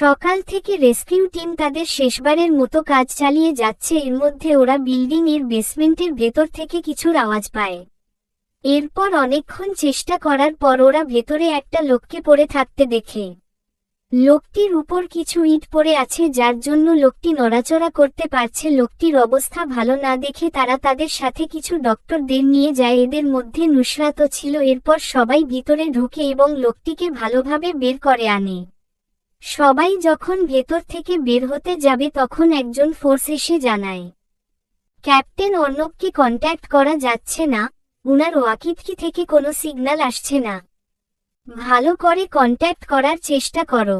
সকাল থেকে rescue team তাদের শেষবারের মতো কাজ চালিয়ে যাচ্ছে। এর মধ্যে ওরা বিল্ডিং এর বেসমেন্টের ভেতর থেকে কিছুর আওয়াজ পায়। এরপর অনেকক্ষণ চেষ্টা করার পর ওরা ভেতরে একটা লোককে পড়ে থাকতে দেখে। লোকটির উপর কিছু ইট পড়ে আছে, যার জন্য লোকটি নড়াচড়া করতে পারছে। লোকটির অবস্থা ভালো না দেখে তারা তাদের সাথে কিছু ডক্টরদের নিয়ে যায়। এদের মধ্যে নুসরাতও ছিল। এরপর সবাই ভিতরে ঢুকে এবং লোকটিকে ভালোভাবে বের করে আনে। সবাই যখন ভেতর থেকে বের হতে যাবে তখন একজন ফোর্স এসে জানায়, ক্যাপ্টেন অর্ণবকে কন্ট্যাক্ট করা যাচ্ছে না? উনার ওয়াকিটকি থেকে কোনো সিগন্যাল আসছে না। ভালো করে কন্ট্যাক্ট করার চেষ্টা করো।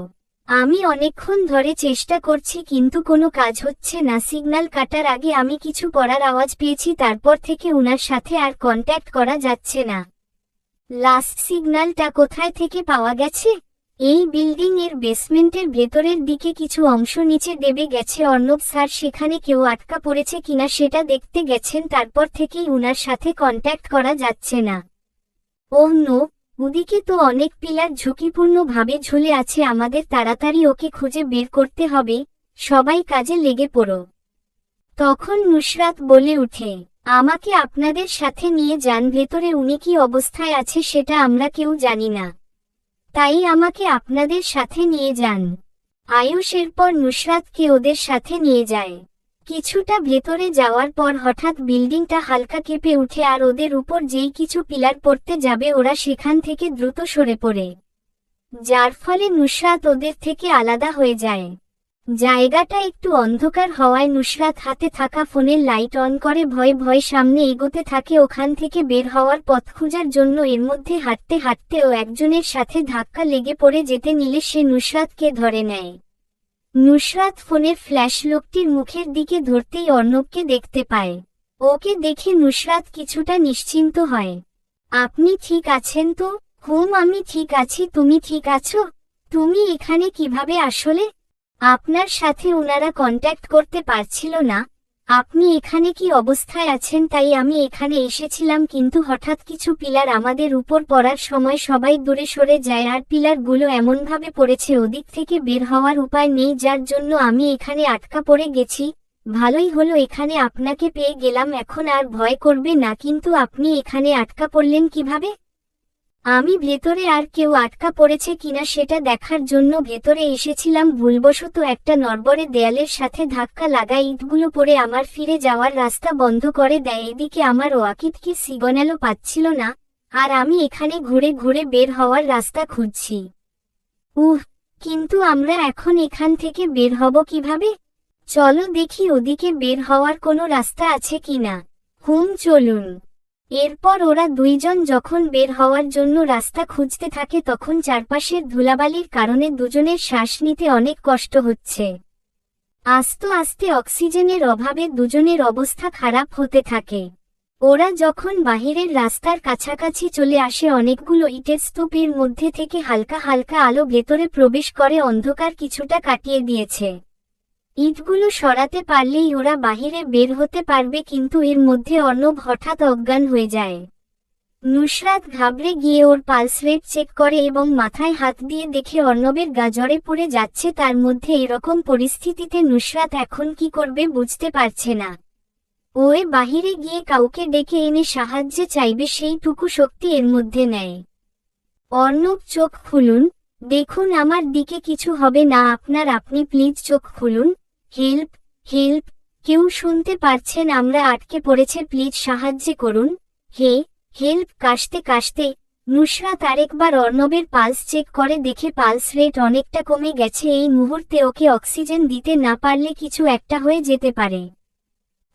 আমি অনেকক্ষণ ধরে চেষ্টা করছি কিন্তু কোনো কাজ হচ্ছে না। সিগন্যাল কাটার আগে আমি কিছু করার আওয়াজ পেয়েছি, তারপর থেকে উনার সাথে আর কন্ট্যাক্ট করা যাচ্ছে না। লাস্ট সিগন্যালটা কোথায় থেকে পাওয়া গেছে? এই বিল্ডিং এর বেসমেন্টের ভেতরের দিকে কিছু অংশ নিচে দেবে গেছে। অর্ণব স্যার, সেখানে কেউ আটকা পড়েছে কিনা সেটা দেখতে গেছেন, তারপর থেকেই উনার সাথে কন্ট্যাক্ট করা যাচ্ছে না। ওহ নো, ওদিকে তো অনেক পিলার ঝুঁকিপূর্ণভাবে ঝুলে আছে, আমাদের তাড়াতাড়ি ওকে খুঁজে বের করতে হবে, সবাই কাজে লেগে পড়ো। তখন নুসরাত বলে উঠে, আমাকে আপনাদের সাথে নিয়ে যান, ভেতরে উনি কি অবস্থায় আছে সেটা আমরা কেউ জানি না। তাই আমাকে আপনাদের সাথে নিয়ে যান। আয়ুষ এরপর নুসরাতকে ওদের সাথে নিয়ে যায়। কিছুটা ভেতরে যাওয়ার পর হঠাৎ বিল্ডিংটা হালকা কেঁপে উঠে আর ওদের উপর যেই কিছু পিলার পড়তে যাবে ওরা সেখান থেকে দ্রুত সরে পড়ে। যার ফলে নুসরাত ওদের থেকে আলাদা হয়ে যায়। জায়গাটা একটু অন্ধকার হওয়ায় নুসরাত হাতে থাকা ফোনের লাইট অন করে ভয় ভয় সামনে এগোতে থাকে, ওখান থেকে বের হওয়ার পথ খোঁজার জন্য এর মধ্যে হাঁটতে হাঁটতে ও একজনের সাথে ধাক্কা লেগে পড়ে যেতে নিলে সে নুসরাতকে ধরে নেয়। নুসরাত ফোনের ফ্ল্যাশ লোকটির মুখের দিকে ধরতেই অর্ণবকে দেখতে পায়। ওকে দেখে নুসরাত কিছুটা নিশ্চিন্ত হয়। আপনি ঠিক আছেন তো? হুম, আমি ঠিক আছি। তুমি ঠিক আছো? তুমি এখানে কীভাবে আসলে? আপনার সাথে ওনারা কন্ট্যাক্ট করতে পারছিল না। আপনি এখানে কি অবস্থায় আছেন তাই আমি এখানে এসেছিলাম কিন্তু হঠাৎ কিছু পিলার আমাদের উপর পড়ার সময় সবাই দূরে সরে যায় আর পিলারগুলো এমনভাবে পড়েছে ওদিক থেকে বের হওয়ার উপায় নেই যার জন্য আমি এখানে আটকা পড়ে গেছি। ভালোই হলো এখানে আপনাকে পেয়ে গেলাম এখন আর ভয় করবে না কিন্তু আপনি এখানে আটকা পড়লেন কীভাবে? আমি ভেতরে আর কেউ আটকা পড়েছে কিনা সেটা দেখার জন্য ভেতরে এসেছিলাম ভুলবশত একটা নরবরে দেয়ালের সাথে ধাক্কা লাগায় ইটগুলো পরে আমার ফিরে যাওয়ার রাস্তা বন্ধ করে দেয়। এদিকে আমার ওয়াকিটকে সিগন্যালও পাচ্ছিল না, আর আমি এখানে ঘুরে ঘুরে বের হওয়ার রাস্তা খুঁজছি। উহ, কিন্তু আমরা এখন এখান থেকে বের হব কীভাবে? চলো দেখি ওদিকে বের হওয়ার কোনো রাস্তা আছে কিনা। হুম, চলুন। এরপর ওরা দুইজন যখন বের হওয়ার জন্য রাস্তা খুঁজতে থাকে তখন চারপাশের ধুলাবালির কারণে দুজনের শ্বাস নিতে অনেক কষ্ট হচ্ছে। আস্তে আস্তে অক্সিজেনের অভাবে দুজনের অবস্থা খারাপ হতে থাকে। ওরা যখন বাহিরের রাস্তার কাছাকাছি চলে আসে অনেকগুলো ইটের স্তূপের মধ্যে থেকে হালকা হালকা আলো ভেতরে প্রবেশ করে অন্ধকার কিছুটা কাটিয়ে দিয়েছে। ইটগুলো সরাতে পারলেই ওরা বাহিরে বের হতে পারবে কিন্তু এর মধ্যে অর্ণব হঠাৎ অজ্ঞান হয়ে যায়। নুসরাত ঘাবড়ে গিয়ে ওর পালস রেট চেক করে এবং মাথায় হাত দিয়ে দেখে অর্ণবের গাজরে পড়ে যাচ্ছে, তার মধ্যে এরকম পরিস্থিতিতে নুসরাত এখন কি করবে বুঝতে পারছে না। ওয়ে বাহিরে গিয়ে কাউকে ডেকে এনে সাহায্যে চাইবে সেইটুকু শক্তি এর মধ্যে নেয়। অর্ণব চোখ খুলুন, দেখুন আমার দিকে কিছু হবে না, আপনার, আপনি প্লিজ চোখ খুলুন। হেল্প হেল্প, কেউ শুনতে পারছেন আমরা আটকে পড়েছে, প্লিজ সাহায্য করুন। হে, হেল্প, কাশতে কাশতে। নুসরাত আরেকবার অর্ণবের পালস চেক করে, দেখে পালস রেট অনেকটা কমে গেছে। এই মুহূর্তে ওকে অক্সিজেন দিতে না পারলে কিছু একটা হয়ে যেতে পারে।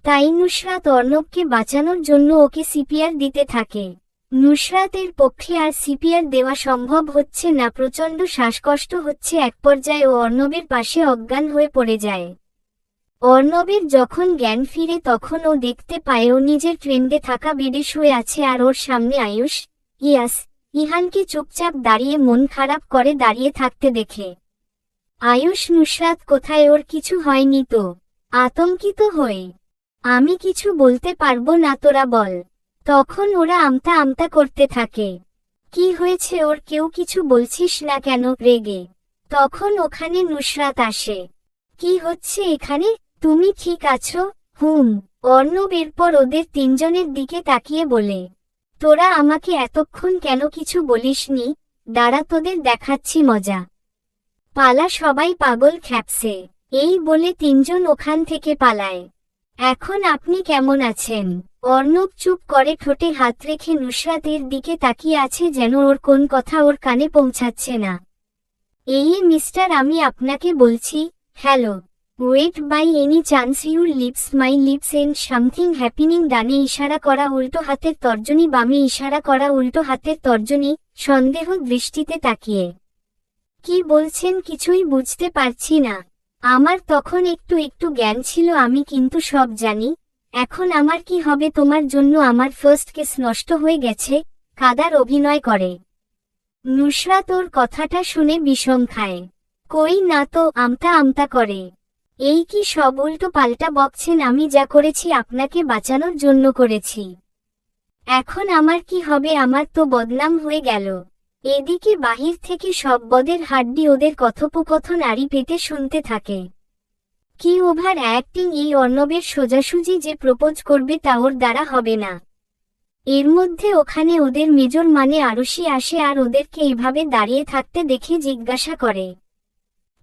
তাই নুসরাত অর্ণবকে বাঁচানোর জন্য ওকে সিপিআর দিতে থাকে। নুসরাতের পক্ষে আর সিপিআর দেওয়া সম্ভব হচ্ছে না, প্রচণ্ড শ্বাসকষ্ট হচ্ছে। এক পর্যায়ে ও অর্ণবের পাশে অজ্ঞান হয়ে পড়ে যায়। অর্ণবের যখন জ্ঞান ফিরে তখন ও দেখতে পায় ও নিজের ট্রেন্ডে থাকা বেডে শুয়ে আছে আর ওর সামনে আয়ুষ, ইয়াস, ইহানকে চুপচাপ দাঁড়িয়ে মন খারাপ করে দাঁড়িয়ে থাকতে দেখে। আয়ুষ, নুসরাত, কোথায়? ওর কিছু হয়নি তো? আতঙ্কিত হয়ে। আমি কিছু বলতে পারব না তোরা বল। তখন ওরা আমতা আমতা করতে থাকে। কি হয়েছে? ওর কেউ কিছু বলছিস না কেন? রেগে। তখন ওখানে নুসরাত আসে। কি হচ্ছে এখানে? তুমি ঠিক আছো? হুম, অর্ণব এরপর ওদের তিনজনের দিকে তাকিয়ে বলে, তোরা আমাকে এতক্ষণ কেন কিছু বলিসনি? দাঁড়া তোদের দেখাচ্ছি মজা। পালা সবাই পাগল খ্যাপসে, এই বলে তিনজন ওখান থেকে পালায়। এখন আপনি কেমন আছেন? অর্ণব চুপ করে ঠোঁটে হাত রেখে নুসরাতের দিকে তাকিয়ে আছে যেন ওর কোন কথা ওর কানে পৌঁছাচ্ছে না। এই মিস্টার, আমি আপনাকে বলছি, hello wait bye any chance your lips my lips and something happening ডানে ইশারা করা, উল্টো হাতের তর্জনী, বামে ইশারা করা, উল্টো হাতের তর্জনী, সন্দেহ দৃষ্টিতে তাকিয়ে। কি বলছেন কিছুই বুঝতে পারছি না। আমার তখন একটু একটু জ্ঞান ছিল, আমি কিন্তু সব জানি। এখন আমার কি হবে, তোমার জন্য আমার ফার্স্ট কেস নষ্ট হয়ে গেছে, কাদার অভিনয় করে। নুসরাত ওর কথাটা শুনে বিষম খায় কই না তো, আমতা আমতা করে। এই কি সব উল্টো পাল্টা বকছেন? আমি যা করেছি আপনাকে বাঁচানোর জন্য করেছি। এখন আমার কি হবে? আমার তো বদনাম হয়ে গেল। এদিকে বাহির থেকে সব বদের হাড্ডি ওদের কথোপকথন আড়ি পেতে শুনতে থাকে। কি ওভার অ্যাক্টিং এই অর্ণবের সোজাসুজি যে প্রপোজ করবে তা ওর দ্বারা হবে না। এর মধ্যে ওখানে ওদের মেজর মানে আরশি আসে আর ওদেরকে এভাবে দাঁড়িয়ে থাকতে দেখে জিজ্ঞাসা করে,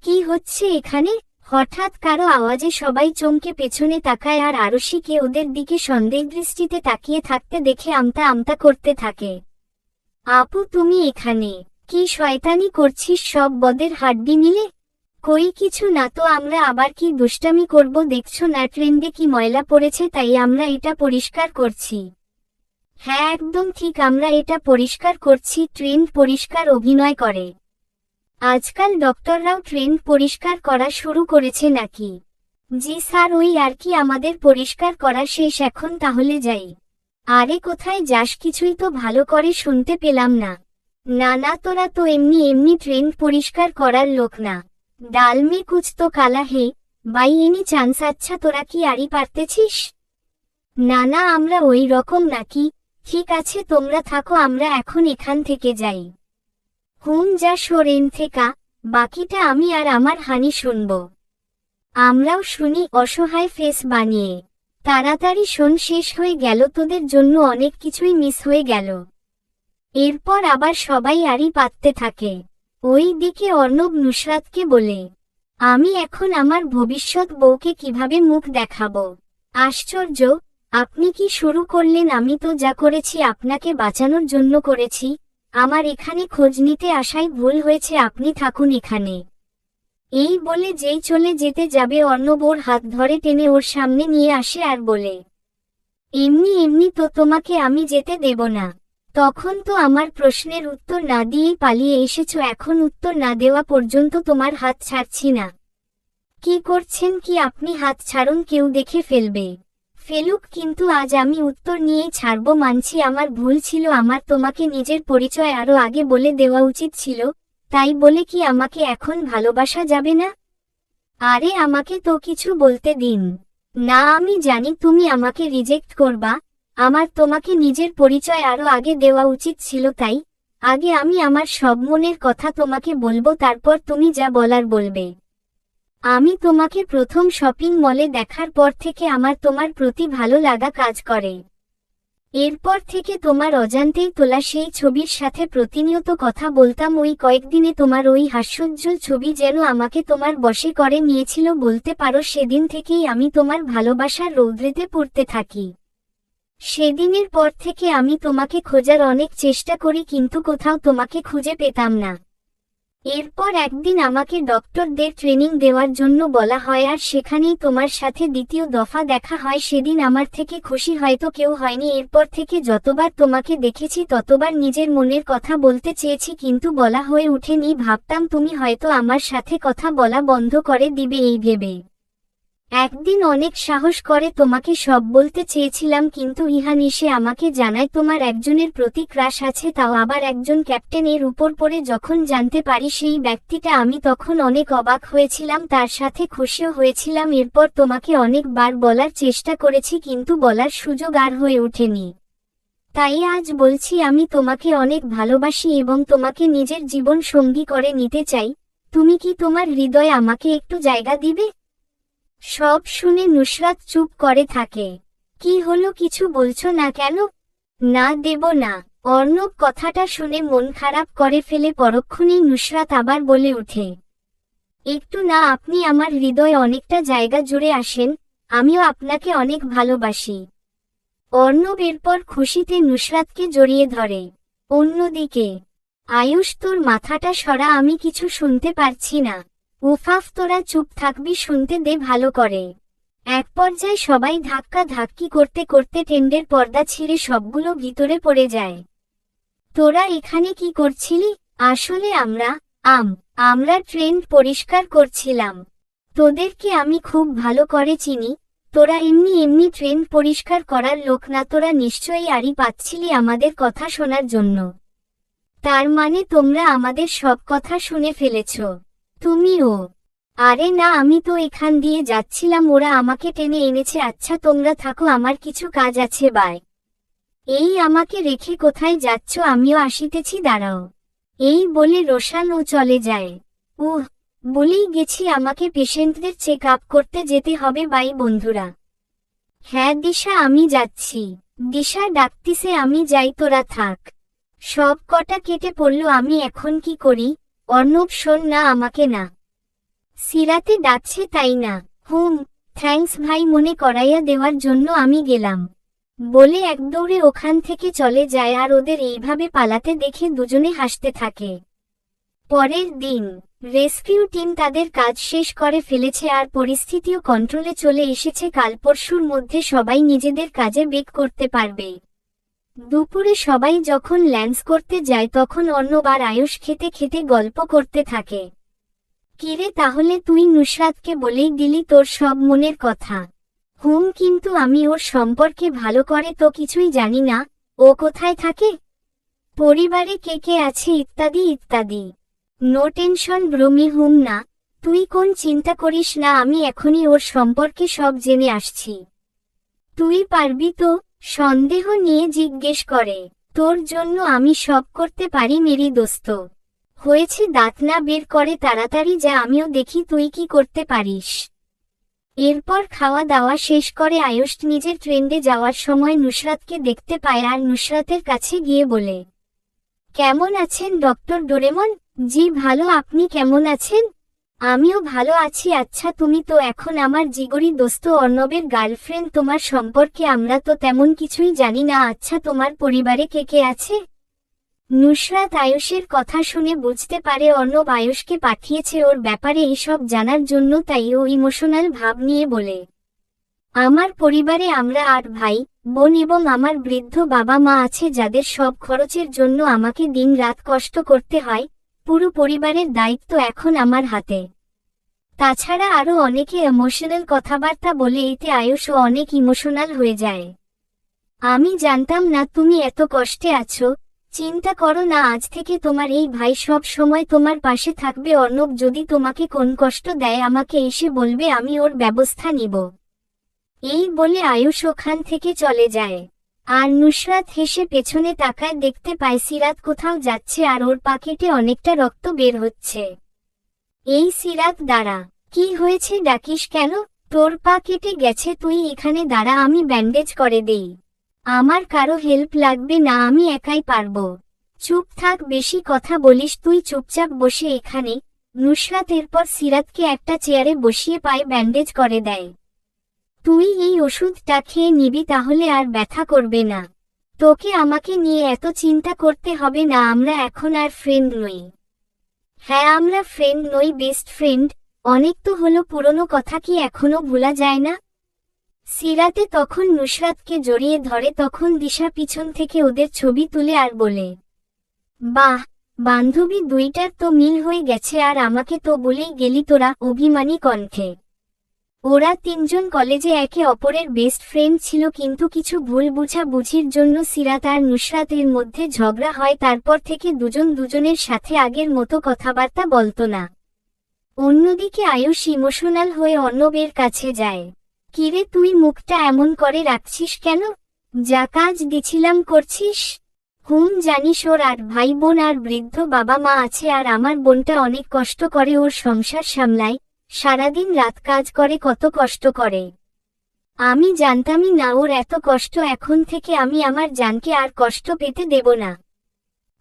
কি হচ্ছে এখানে? হঠাৎ কারও আওয়াজে সবাই চমকে পেছনে তাকায় আর আরশিকে ওদের দিকে সন্দেহ দৃষ্টিতে তাকিয়ে থাকতে দেখে আমতা আমতা করতে থাকে। আপু, তুমি এখানে? কি শয়তানি করছিস সব বদের হাড্ডি মিলে? কই কিছু না তো আমরা আবার কি দুষ্টামি করব দেখছ না ট্রেন্ডে কি ময়লা পড়েছে তাই আমরা এটা পরিষ্কার করছি। হ্যাঁ একদম ঠিক, আমরা এটা পরিষ্কার করছি, ট্রেন্ড পরিষ্কার অভিনয় করে। আজকাল ডক্টররাও ট্রেন পরিষ্কার করা শুরু করেছে নাকি? জি স্যার, ওই আর কি আমাদের পরিষ্কার করা শেষ এখন তাহলে যাই। আরে কোথায় যাস, কিছুই তো ভালো করে শুনতে পেলাম না। না না, তোরা তো এমনি এমনি ট্রেন পরিষ্কার করার লোক না। ডালমে কুচ তো কালা হে, বাই এনি চান্স আচ্ছা তোরা কি আড়ি পারতেছিস? না না, আমরা ওই রকম নাকি। ঠিক আছে, তোমরা থাকো, আমরা এখন এখান থেকে যাই। হুম যা সোরেন থেকা, বাকিটা আমি আর আমার হানি শুনব। আমরাও শুনি অসহায় ফেস বানিয়ে। তাড়াতাড়ি শোন শেষ হয়ে গেল, তোদের জন্য অনেক কিছুই মিস হয়ে গেল। এরপর আবার সবাই আড়ি পাততে থাকে। ওই দিকে অর্ণব নুসরাতকে বলে, আমি এখন আমার ভবিষ্যৎ বউকে কীভাবে মুখ দেখাবো? আশ্চর্য, আপনি কি শুরু করলেন? আমি তো যা করেছি আপনাকে বাঁচানোর জন্য করেছি। আমার এখানে খোঁজ নিতে আসাই ভুল হয়েছে, আপনি থাকুন এখানে। এই বলে যেই চলে যেতে যাবে অর্ণব ওর হাত ধরে টেনে ওর সামনে নিয়ে আসে আর বলে, এমনি এমনি তো তোমাকে আমি যেতে দেব না। তখন তো আমার প্রশ্নের উত্তর না দিয়েই পালিয়ে এসেছ, এখন উত্তর না দেওয়া পর্যন্ত তোমার হাত ছাড়ছি না। কি করছেন কি আপনি হাত ছাড়ুন কেউ দেখে ফেলবে। ফেলুক, কিন্তু আজ আমি উত্তর নিয়েই ছাড়ব। মানছি আমার ভুল ছিল, আমার তোমাকে নিজের পরিচয় আরও আগে বলে দেওয়া উচিত ছিল, তাই বলে কি আমাকে এখন ভালোবাসা যাবে না? আরে, আমাকে তো কিছু বলতে দিন। না, আমি জানি তুমি আমাকে রিজেক্ট করবা, আমার তোমাকে নিজের পরিচয় আরও আগে দেওয়া উচিত ছিল, তাই আগে আমি আমার সব মনের কথা তোমাকে বলব, তারপর তুমি যা বলার বলবে। আমি তোমাকে প্রথম শপিং মলে দেখার পর থেকে আমার তোমার প্রতি ভালো লাগা কাজ করে। এরপর থেকে তোমার অজান্তেই তোলা সেই ছবির সাথে প্রতিনিয়ত কথা বলতাম, ওই কয়েকদিনে তোমার ওই হাস্যোজ্জ্বল ছবি যেন আমাকে তোমার বশে করে নিয়েছিল বলতে পারো, সেদিন থেকেই আমি তোমার ভালোবাসার রৌদ্রেতে পড়তে থাকি। সেদিনের পর থেকে আমি তোমাকে খোঁজার অনেক চেষ্টা করি, কিন্তু কোথাও তোমাকে খুঁজে পেতাম না। এরপর একদিন আমাকে ডক্টরদের ট্রেনিং দেওয়ার জন্য বলা হয়, আর সেখানেই তোমার সাথে দ্বিতীয় দফা দেখা হয়। সেদিন আমার থেকে খুশি হয়তো কেউ হয়নি। এরপর থেকে যতবার তোমাকে দেখেছি, ততবার নিজের মনের কথা বলতে চেয়েছি, কিন্তু বলা হয়ে ওঠেনি। ভাবতাম তুমি হয়তো আমার সাথে কথা বলা বন্ধ করে দিবে এই ভেবে। একদিন অনেক সাহস করে তোমাকে সব বলতে চেয়েছিলাম, কিন্তু ইহান এসে আমাকে জানায়, তোমার একজনের প্রতি ক্রাশ আছে, তাও আবার একজন ক্যাপ্টেনের উপর পড়ে যখন জানতে পারি সেই ব্যক্তিটা আমি তখন অনেক অবাক হয়েছিলাম, তার সাথে খুশিও হয়েছিলাম, এরপর তোমাকে অনেকবার বলার চেষ্টা করেছি, কিন্তু বলার সুযোগ আর হয়ে ওঠেনি। তাই আজ বলছি, আমি তোমাকে অনেক ভালোবাসি এবং তোমাকে নিজের জীবন সঙ্গী করে নিতে চাই। তুমি কি তোমার হৃদয় আমাকে একটু জায়গা দিবে? সব শুনে নুসরাত চুপ করে থাকে। কি হলো কিছু বলছো না কেন? না, দেব না। অর্ণব কথাটা শুনে মন খারাপ করে ফেলে পরক্ষণেই নুসরাত আবার বলে ওঠে। একটু না, আপনি আমার হৃদয় অনেকটা জায়গা জুড়ে আসেন, আমিও আপনাকে অনেক ভালোবাসি। অর্ণব এরপর খুশিতে নুসরাতকে জড়িয়ে ধরে। অন্যদিকে, আয়ুষ, তোর মাথাটা সরা, আমি কিছু শুনতে পারছি না। উফাফ, তোরা চুপ থাকবি, শুনতে দে, ভালো করে। এক পর্যায়ে সবাই ধাক্কা ধাক্কি করতে করতে টেন্ডের পর্দা ছিঁড়ে সবগুলো ভিতরে পড়ে যায়। তোরা এখানে কি করছিলি? আসলে আমরা, আম, আমরা ট্রেন পরিষ্কার করছিলাম। তোদেরকে আমি খুব ভালো করে চিনি। তোরা এমনি এমনি ট্রেন পরিষ্কার করার লোক না, তোরা নিশ্চয়ই আড়ি পাচ্ছিলি আমাদের কথা শোনার জন্য। তার মানে তোমরা আমাদের সব কথা শুনে ফেলেছ। তুমিও? আরে না, আমি তো এখান দিয়ে যাচ্ছিলাম, ওরা আমাকে টেনে এনেছে। আচ্ছা তোমরা থাকো, আমার কিছু কাজ আছে, বাই। এই আমাকে রেখে কোথায় যাচ্ছ? আমিও আসিতেছি, দাঁড়াও। এই বলে রোশান ও চলে যায়। উহ, বলেই গেছি, আমাকে পেশেন্টদের চেক আপ করতে যেতে হবে, বাই বন্ধুরা। হ্যাঁ দিশা, আমি যাচ্ছি। দিশা ডাকতিসে আমি যাই, তোরা থাক। সব কটা কেটে পড়ল, আমি এখন কি করি? অর্ণব, শোন না আমাকে না। সিরাতে ডাকছে তাই না। হুম, থ্যাঙ্কস ভাই, মনে করাইয়া দেওয়ার জন্য আমি গেলাম। বলে এক দৌড়ে ওখান থেকে চলে যায় আর ওদের এইভাবে পালাতে দেখে দুজনে হাসতে থাকে। পরের দিন, রেস্কিউ টিম তাদের কাজ শেষ করে ফেলেছে আর পরিস্থিতিও কন্ট্রোলে চলে এসেছে। কাল পরশুর মধ্যে সবাই নিজেদের কাজে বেক করতে পারবে। দুপুরে সবাই যখন ল্যান্স করতে যায় তখন অন্যবার আয়ুষ খেতে খেতে গল্প করতে থাকে। কিরে তাহলে তুই নুসরাতকে বলেই দিলি তোর সব মনের কথা। হুম, কিন্তু আমি ওর সম্পর্কে ভালো করে তো কিছুই জানি না, ও কোথায় থাকে? পরিবারে কে কে আছে ইত্যাদি ইত্যাদি। নো টেনশন ব্রমি, হুম না, তুই কোন চিন্তা করিস না, আমি এখনই ওর সম্পর্কে সব জেনে আসছি। তুই পারবি তো? সন্দেহ নিয়ে জিজ্ঞেস করে, তোর জন্য আমি সব করতে পারি মেরি দোস্ত। হয়েছে দাঁত না বের করে তাড়াতাড়ি যা, আমিও দেখি তুই কি করতে পারিস। এরপর খাওয়া দাওয়া শেষ করে আয়ুষ নিজের ট্রেন্ডে যাওয়ার সময় নুসরাতকে দেখতে পায় আর নুসরাতের কাছে গিয়ে বলে, কেমন আছেন ডক্টর ডোরেমন? জি, ভালো। আপনি কেমন আছেন? আমিও ভালো আছি। আচ্ছা তুমি তো এখন আমার জিগরি দোস্ত অর্ণবের গার্লফ্রেন্ড, তোমার সম্পর্কে আমরা তো তেমন কিছুই জানি না। আচ্ছা তোমার পরিবারে কে কে আছে? নুসরাত আয়ুষের কথা শুনে বুঝতে পারে অর্ণব আয়ুষকে পাঠিয়েছে ওর ব্যাপারে এসব জানার জন্য, তাই ও ইমোশনাল ভাব নিয়ে বলে, আমার পরিবারে আমরা আট ভাই, বোন এবং আমার বৃদ্ধ বাবা মা আছে যাদের সব খরচের জন্য আমাকে দিন রাত কষ্ট করতে হয়। পুরো পরিবারের দায়িত্ব এখন আমার হাতে। তাছাড়া আরও অনেকে ইমোশনাল কথাবার্তা বলে এতে আয়ুষও অনেক ইমোশনাল হয়ে যায়। আমি জানতাম না তুমি এত কষ্টে আছো। চিন্তা করো না, আজ থেকে তোমার এই ভাই সব সময় তোমার পাশে থাকবে। অর্ণব যদি তোমাকে কোন কষ্ট দেয়, আমাকে এসে বলবে, আমি ওর ব্যবস্থা নিব। এই বলে আয়ুষ ওখান থেকে চলে যায়। আর নুসরাত হেসে পেছনে তাকায় দেখতে পায় সিরাত কোথাও যাচ্ছে আর ওর পাকেটে অনেকটা রক্ত বের হচ্ছে। এই সিরাত, দাঁড়া। কি হয়েছে? ডাকিস কেন? তোর পা কেটে গেছে, তুই এখানে দাঁড়া, আমি ব্যান্ডেজ করে দেই। আমার কারও হেল্প লাগবে না, আমি একাই পারব। চুপ থাক, বেশি কথা বলিস, তুই চুপচাপ বসে এখানে। নুসরাত এরপর সিরাতকে একটা চেয়ারে বসিয়ে পায়ে ব্যান্ডেজ করে দেয়। তুই এই ওষুধটা খেয়ে নিবি তাহলে আর ব্যথা করবে না। তোকে আমাকে নিয়ে এত চিন্তা করতে হবে না, আমরা এখন আর ফ্রেন্ড নই। হ্যাঁ আমরা ফ্রেন্ড নই বেস্ট ফ্রেন্ড অনেক তো হলো, পুরনো কথা কি এখনও ভোলা যায় না? সিরাতে তখন নুসরাতকে জড়িয়ে ধরে, তখন দিশা পিছন থেকে ওদের ছবি তুলে আর বলে, বাহ, বান্ধবী দুইটার তো মিল হয়ে গেছে, আর আমাকে তো বলেই গেলি তোরা, অভিমানী কণ্ঠে। ওরা তিনজন কলেজে একে অপরের বেস্ট ফ্রেন্ড ছিল কিন্তু কিছু ভুল বুঝা বুঝির জন্য সিরাত আর নুসরাতের মধ্যে ঝগড়া হয়, তারপর থেকে দুজন দুজনের সাথে আগের মতো কথাবার্তা বলতো না। অন্যদিকে আয়ুষ ইমোশনাল হয়ে অর্ণবের কাছে যায়। কিরে, তুই মুখটা এমন করে রাখছিস কেন? যা কাজ দিছিলাম করছিস। হুম, জানিস ওর আর ভাই বোন আর বৃদ্ধ বাবা মা আছে আর আমার বোনটা অনেক কষ্ট করে ওর সংসার সামলায়। সারাদিন রাত কাজ করে কত কষ্ট করে। আমি জানতামই না ওর এত কষ্ট, এখন থেকে আমি আমার জানকে আর কষ্ট পেতে দেব না।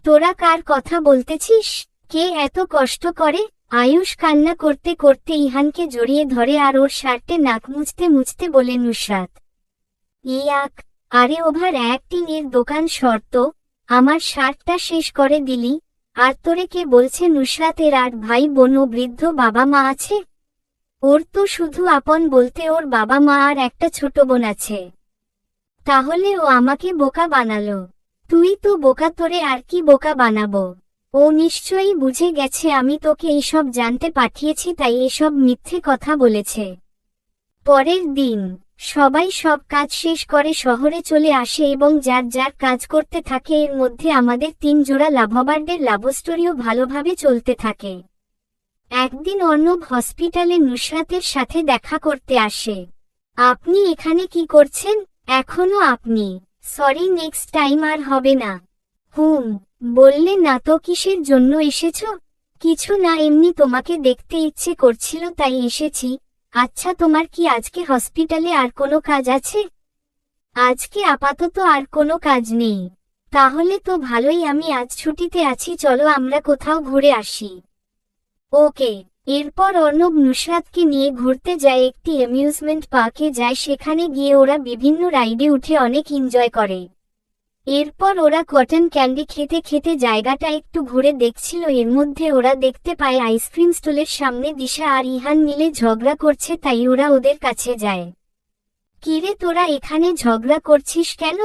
তোরা কার কথা বলতেছিস? কে এত কষ্ট করে? আয়ুষ কান্না করতে করতে ইহানকে জড়িয়ে ধরে আর ওর শার্টে নাক মুছতে মুছতে বলে, নুসরাত ইয়াক আরে ওভার অ্যাক্টিং এর দোকান শর্ত, আমার শার্টটা শেষ করে দিলি, আর তোরে কে বলছে নুসরাতের আর ভাই বোন ও বৃদ্ধ বাবা মা আছে? ওর তো শুধু আপন বলতে ওর বাবা মা আর একটা ছোট বোন আছে। তাহলে ও আমাকে বোকা বানালো। তুই তো বোকা তোরে আর কি বোকা বানাবো? ও নিশ্চয়ই বুঝে গেছে আমি তোকে এইসব জানতে পাঠিয়েছি তাই এসব মিথ্যে কথা বলেছে। পরের দিন, সবাই সব কাজ শেষ করে শহরে চলে আসে এবং যার যার কাজ করতে থাকে এর মধ্যে আমাদের তিন জোড়া লাভবার্ডের লাভ স্টোরিও ভালোভাবে চলতে থাকে। একদিন অর্ণব হসপিটালে নুসরাতের সাথে দেখা করতে আসে। আপনি এখানে কি করছেন? এখনও আপনি? সরি, নেক্সট টাইম আর হবে না। হুম, বললে না তো কিসের জন্য এসেছ? কিছু না, এমনি তোমাকে দেখতে ইচ্ছে করছিল তাই এসেছি। আচ্ছা তোমার কি আজকে হসপিটালে আর কোনো কাজ আছে? আজকে আপাতত আর কোনো কাজ নেই। তাহলে তো ভালোই, আমি আজ ছুটিতে আছি, চলো আমরা কোথাও ঘুরে আসি। ওকে, এরপর অর্ণব নুসরাতকে নিয়ে ঘুরতে যায় একটি অ্যামিউজমেন্ট পার্কে যায় সেখানে গিয়ে ওরা বিভিন্ন রাইডে উঠে অনেক এনজয় করে। এরপর ওরা কটন ক্যান্ডি খেতে খেতে জায়গাটা একটু ঘুরে দেখছিল, এর মধ্যে ওরা দেখতে পায় আইসক্রিম স্টলের সামনে দিশা আর ইহান মিলে ঝগড়া করছে, তাই ওরা ওদের কাছে যায়। কিরে তোরা এখানে ঝগড়া করছিস কেন?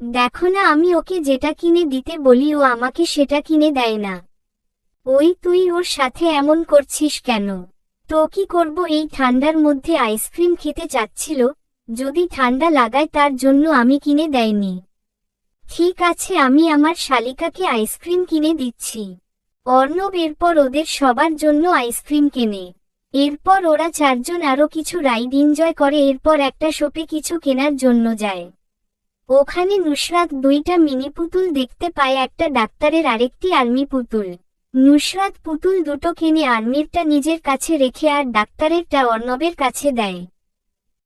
দেখো না, আমি ওকে যেটা কিনে দিতে বলি, ও আমাকে সেটা কিনে দেয় না। ওই তুই ওর সাথে এমন করছিস কেন? তো কি করব এই ঠান্ডার মধ্যে আইসক্রিম খেতে চাচ্ছিল, যদি ঠান্ডা লাগায় তার জন্য আমি কিনে দেয়নি। ঠিক আছে, আমি আমার শালিকাকে আইসক্রিম কিনে দিচ্ছি। অর্ণব এরপর ওদের সবার জন্য আইসক্রিম কেনে। এরপর ওরা চারজন আরও কিছু রাইড এনজয় করে, এরপর একটা শপে কিছু কেনার জন্য যায়। ওখানে নুসরাত দুইটা মিনি পুতুল দেখতে পায়, একটা ডাক্তারের আরেকটি আর্মি পুতুল। নুসরাত পুতুল দুটো কিনে আর্মিরটা নিজের কাছে রেখে আর ডাক্তারেরটা অর্ণবের কাছে দেয়।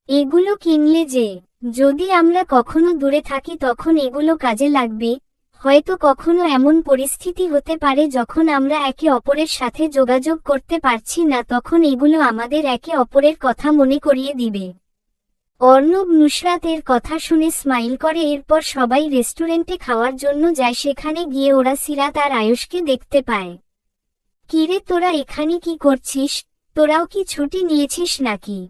এগুলো কিনলে যে, যদি আমরা কখনো দূরে থাকি তখন এগুলো কাজে লাগবে, হয়তো কখনো এমন পরিস্থিতি হতে পারে যখন আমরা একে অপরের সাথে যোগাযোগ করতে পারছি না তখন এগুলো আমাদের একে অপরের কথা মনে করিয়ে দিবে। অর্ণব নুসরাতের কথা শুনে স্মাইল করে, এরপর সবাই রেস্টুরেন্টে খাওয়ার জন্য যায়। সেখানে গিয়ে ওরা সিরাত আর আয়ুষকে দেখতে পায়। কিরে তোরা এখানে কি করছিস? তোরাও কি ছুটি নিয়েছিস নাকি?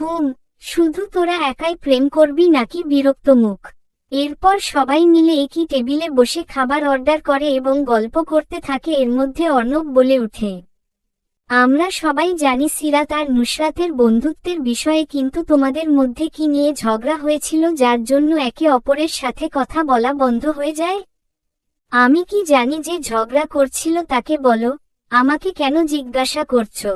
হুম, শুধু তোরা একাই প্রেম করবি নাকি? বিরক্ত মুখ। এরপর সবাই মিলে একই টেবিলে বসে খাবার অর্ডার করে এবং গল্প করতে থাকে। এর মধ্যে অর্ণব বলে উঠে আমরা সবাই জানি সিরাত আর নুসরাতের বন্ধুত্বের বিষয়ে কিন্তু তোমাদের মধ্যে কি নিয়ে ঝগড়া হয়েছিল যার জন্য একে অপরের সাথে কথা বলা বন্ধ হয়ে যায়? আমি কি জানি যে ঝগড়া করছিল তাকে বলো, আমাকে কেন জিজ্ঞাসা করছ?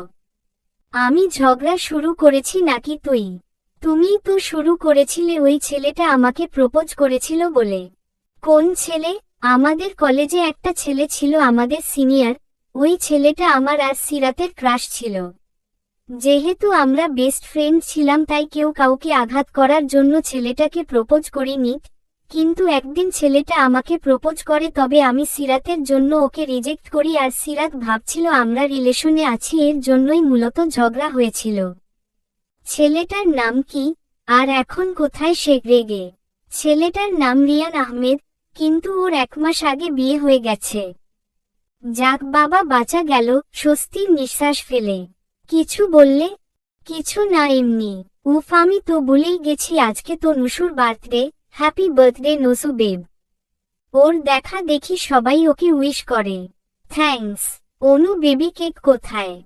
আমি ঝগড়া শুরু করেছি নাকি তুই? তুমি তো শুরু করেছিলে ওই ছেলেটা আমাকে প্রপোজ করেছিল বলে। কোন ছেলে? আমাদের কলেজে একটা ছেলে ছিল আমাদের সিনিয়র ওই ছেলেটা আমার আর সিরাতের ক্রাশ ছিল। যেহেতু আমরা বেস্ট ফ্রেন্ড ছিলাম তাই কেউ কাউকে আঘাত করার জন্য ছেলেটাকে প্রপোজ করিনি, কিন্তু একদিন ছেলেটা আমাকে প্রপোজ করে তবে আমি সিরাতের জন্য ওকে রিজেক্ট করি আর সিরাত ভাবছিল আমরা রিলেশনে আছি, এর জন্যই মূলত ঝগড়া হয়েছিল। ছেলেটার নাম কি? আর এখন কোথায় সে রেগে? ছেলেটার নাম রিয়ান আহমেদ, কিন্তু ওর এক মাস আগে বিয়ে হয়ে গেছে। যাক বাবা, বাঁচা গেল, স্বস্তির নিঃশ্বাস ফেলে। কিছু বললে? কিছু না এমনি। উফ, আমি তো বলেই গেছি আজকে তো নুসুর birthday. Happy birthday Nusu babe. ওর দেখা দেখি সবাই ওকে উইশ করে। থ্যাঙ্কস। অনু বেবি কেক কোথায়?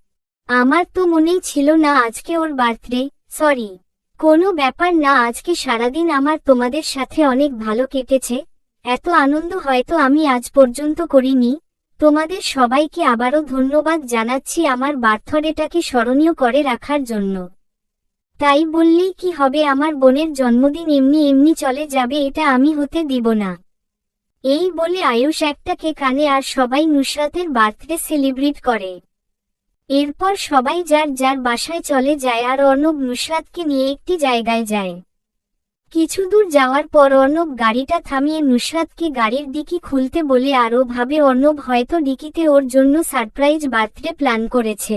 আমার তো মনেই ছিল না আজকে ওর বার্থডে, সরি। কোনো ব্যাপার না, আজকে সারাদিন আমার তোমাদের সাথে অনেক ভালো কেটেছে। এত আনন্দ হয়তো আমি আজ পর্যন্ত করিনি। তোমাদের সবাইকে আবারও ধন্যবাদ জানাচ্ছি আমার বার্থডেটাকে স্মরণীয় করে রাখার জন্য। তাই বললেই কি হবে আমার বোনের জন্মদিন? এমনি এমনি চলে যাবে, এটা আমি হতে দিব না। এই বলে আয়ুষ একটা কেক আনে আর সবাই নুসরাতের বার্থডে সেলিব্রেট করে। এরপর সবাই যার যার বাসায় চলে যায় আর অর্ণব নুসরাতকে নিয়ে একটি জায়গায় যায়। কিছু দূর যাওয়ার পর অর্ণব গাড়িটা থামিয়ে নুসরাতকে গাড়ির ডিকি খুলতে বলে আরও ভাবে, অর্ণব হয়তো ডিকিতে ওর জন্য সারপ্রাইজ বার্থডে প্ল্যান করেছে।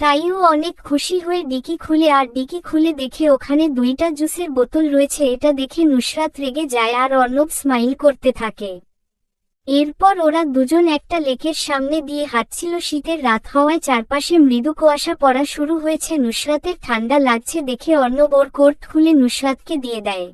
তাইও অনেক খুশি হয়ে ডিকি খুলে, আর ডিকি খুলে দেখে ওখানে দুইটা জুসের বোতল রয়েছে, এটা দেখে নুসরাত রেগে যায়, আর অর্ণব স্মাইল করতে থাকে। এরপর ওরা দুজন একটা লেকের সামনে দিয়ে হাঁটছিল। শীতের রাত হওয়ায় চারপাশে মৃদু কুয়াশা পড়া শুরু হয়েছে। নুসরাতের ঠান্ডা লাগছে দেখে অর্ণব ওর কোট খুলে নুসরাতকে দিয়ে দেয়।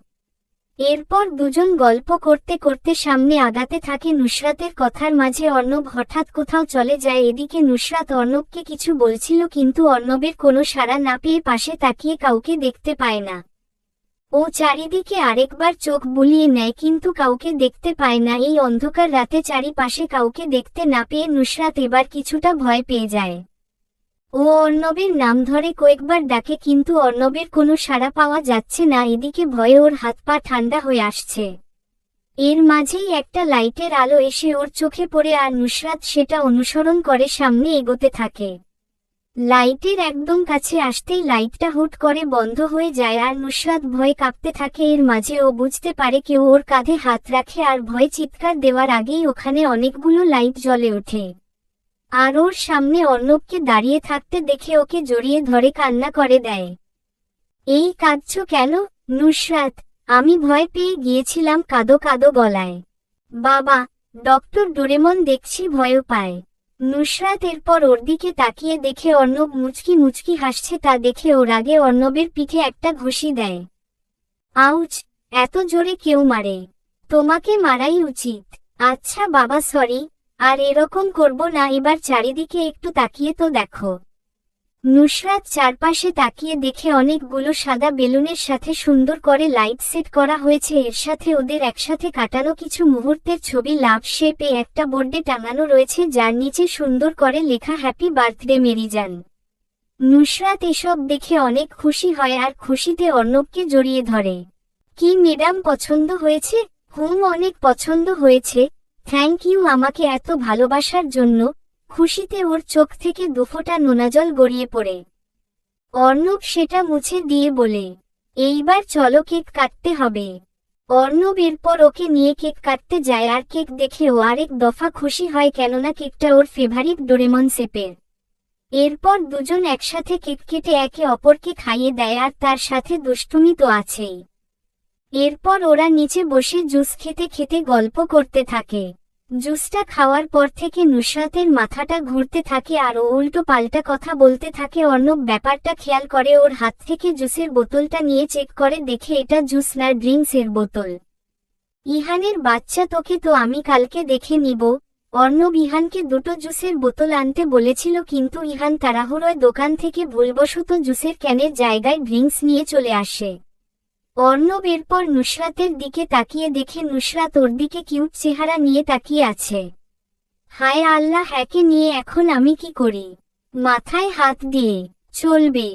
এরপর দুজন গল্প করতে করতে সামনে আগাতে থাকে। নুসরাতের কথার মাঝে অর্ণব হঠাৎ কোথাও চলে যায়। এদিকে নুসরাত অর্ণবকে কিছু বলছিল কিন্তু অর্ণবের কোনো সাড়া না পেয়ে পাশে তাকিয়ে কাউকে দেখতে পায় না। ও চারিদিকে আরেকবার চোখ বুলিয়ে নেয়, কিন্তু কাউকে দেখতে পায় না। এই অন্ধকার রাতে চারিপাশে কাউকে দেখতে না পেয়ে নুসরাত এবার কিছুটা ভয় পেয়ে যায়। ও অর্ণবের নাম ধরে কয়েকবার ডাকে, কিন্তু অর্ণবের কোনো সাড়া পাওয়া যাচ্ছে না। এদিকে ভয়ে ওর হাত পা ঠান্ডা হয়ে আসছে। এর মাঝেই একটা লাইটের আলো এসে ওর চোখে পড়ে আর নুসরাত সেটা অনুসরণ করে সামনে এগোতে থাকে। লাইটের একদম কাছে আসতেই লাইটটা হুট করে বন্ধ হয়ে যায় আর নুসরাত ভয়ে কাঁপতে থাকে এর মাঝে ও বুঝতে পারে কেউ ওর কাঁধে হাত রাখে আর ভয়ে চিৎকার দেওয়ার আগেই ওখানে অনেকগুলো লাইট জ্বলে ওঠে। আর ওর সামনে অর্ণবকে দাঁড়িয়ে থাকতে দেখে ওকে জড়িয়ে ধরে কান্না করে দেয়। এই কাঁদছ কেন, নুসরাত? আমি ভয় পেয়ে গিয়েছিলাম কাদো কাদো গলায়। বাবা, ডক্টর ডোরেমন দেখছি ভয়ও পায়। নুসরাত এরপর ওর দিকে তাকিয়ে দেখে অর্ণব মুচকি মুচকি হাসছে, তা দেখে ওর আগে অর্ণবের পিঠে একটা ঘুষি দেয়। আউচ, এত জোরে কেউ মারে। তোমাকে মারাই উচিত। আচ্ছা বাবা, সরি, আর এরকম করব না, এবার চারিদিকে একটু তাকিয়ে তো দেখো। নুসরাত চারপাশে তাকিয়ে দেখে অনেকগুলো সাদা বেলুনের সাথে সুন্দর করে লাইট সেট করা হয়েছে। এর সাথে ওদের একসাথে কাটানো কিছু মুহূর্তের ছবি লাভ শেপে একটা বোর্ডে টাঙানো রয়েছে, যার নিচে সুন্দর করে লেখা হ্যাপি বার্থডে মেরিজান নুসরাত এসব দেখে অনেক খুশি হয় আর খুশিতে অর্ণবকে জড়িয়ে ধরে। কি ম্যাডাম, পছন্দ হয়েছে? হুম, অনেক পছন্দ হয়েছে। থ্যাংক ইউ আমাকে এত ভালোবাসার জন্য। খুশিতে ওর চোখ থেকে দুফোটা নোনাজল গড়িয়ে পড়ে। অর্ণব সেটা মুছে দিয়ে বলে, এইবার চলো কেক কাটতে হবে। অর্ণব এরপর ওকে নিয়ে কেক কাটতে যায় আর কেক দেখে ও আরেক দফা খুশি হয় কেননা কেকটা ওর ফেভারিট ডোরেমন সেপের এরপর দুজন একসাথে কেক কেটে একে অপরকে খাইয়ে দেয় আর তার সাথে দুষ্টুমি তো আছেই। এরপর ওরা নিচে বসে জুস খেতে খেতে গল্প করতে থাকে। জুসটা খাওয়ার পর থেকে নুসরাতের মাথাটা ঘুরতে থাকে আর উল্টো পাল্টা কথা বলতে থাকে। অর্ণব ব্যাপারটা খেয়াল করে ওর হাত থেকে জুসের বোতলটা নিয়ে চেক করে, দেখে এটা জুস না, ড্রিঙ্কসের বোতল। ইহানের বাচ্চা তোকে তো আমি কালকে দেখে নিব। অর্ণব ইহানকে দুটো জুসের বোতল আনতে বলেছিল, কিন্তু ইহান তাড়াহুড়োয় দোকান থেকে ভুলবশত জুসের ক্যানের জায়গায় ড্রিঙ্কস নিয়ে চলে আসে। অর্ণব এরপর নুসরাতের দিকে তাকিয়ে দেখে নুসরাত ওর দিকে কিউট চেহারা নিয়ে তাকিয়ে আছে। হায় আল্লাহ হ্যাকে নিয়ে এখন আমি কি করি? মাথায় হাত দিয়ে, চলবে।